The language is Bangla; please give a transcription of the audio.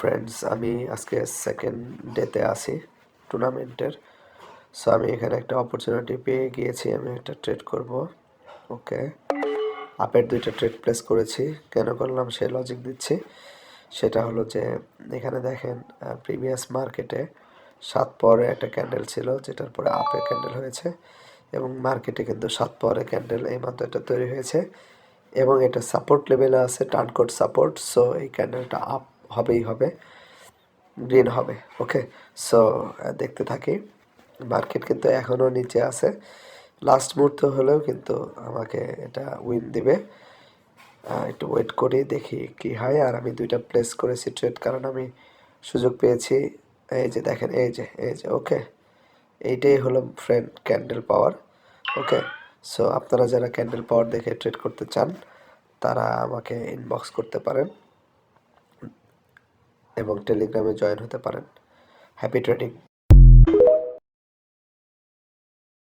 ফ্রেন্ডস আমি আজকে সেকেন্ড ডেতে আছি টুর্নামেন্টের সো আমি এখানে একটা অপরচুনিটি পেয়ে গিয়েছি, আমি একটা ট্রেড করব। ওকে আপের দুইটা ট্রেড প্লেস করেছি। কেন করলাম, সে লজিক দিচ্ছি। সেটা হলো যে, এখানে দেখেন প্রিভিয়াস মার্কেটে সাত পরে একটা ক্যান্ডেল ছিল, যেটার পরে আপে ক্যান্ডেল হয়েছে। এবং মার্কেটে কিন্তু সাত পরে ক্যান্ডেল এই মাত্র এটা তৈরি হয়েছে। এবং এটা সাপোর্ট লেভেলে আছে টার্নকোট সাপোর্ট সো এই ক্যান্ডেলটা আপ হবেই হবে। গ্রিন হবে ওকে সো দেখতে থাকি। মার্কেট কিন্তু এখনও নিচে আছে। লাস্ট মুহূর্ত হলেও কিন্তু আমাকে এটা উইন দিবে। একটু ওয়েট করি, দেখি কি হয়। আর আমি দুইটা প্লেস করেছি ট্রেড কারণ আমি সুযোগ পেয়েছি। এই যে দেখেন, এই যে এই যে ওকে এইটাই হলো friend candle power okay so আপনারা যারা ক্যান্ডেল পাওয়ার দেখে ট্রেড করতে চান, তারা আমাকে ইনবক্স করতে পারেন। এবং টেলিগ্রামে জয়েন হতে পারেন। Happy trading.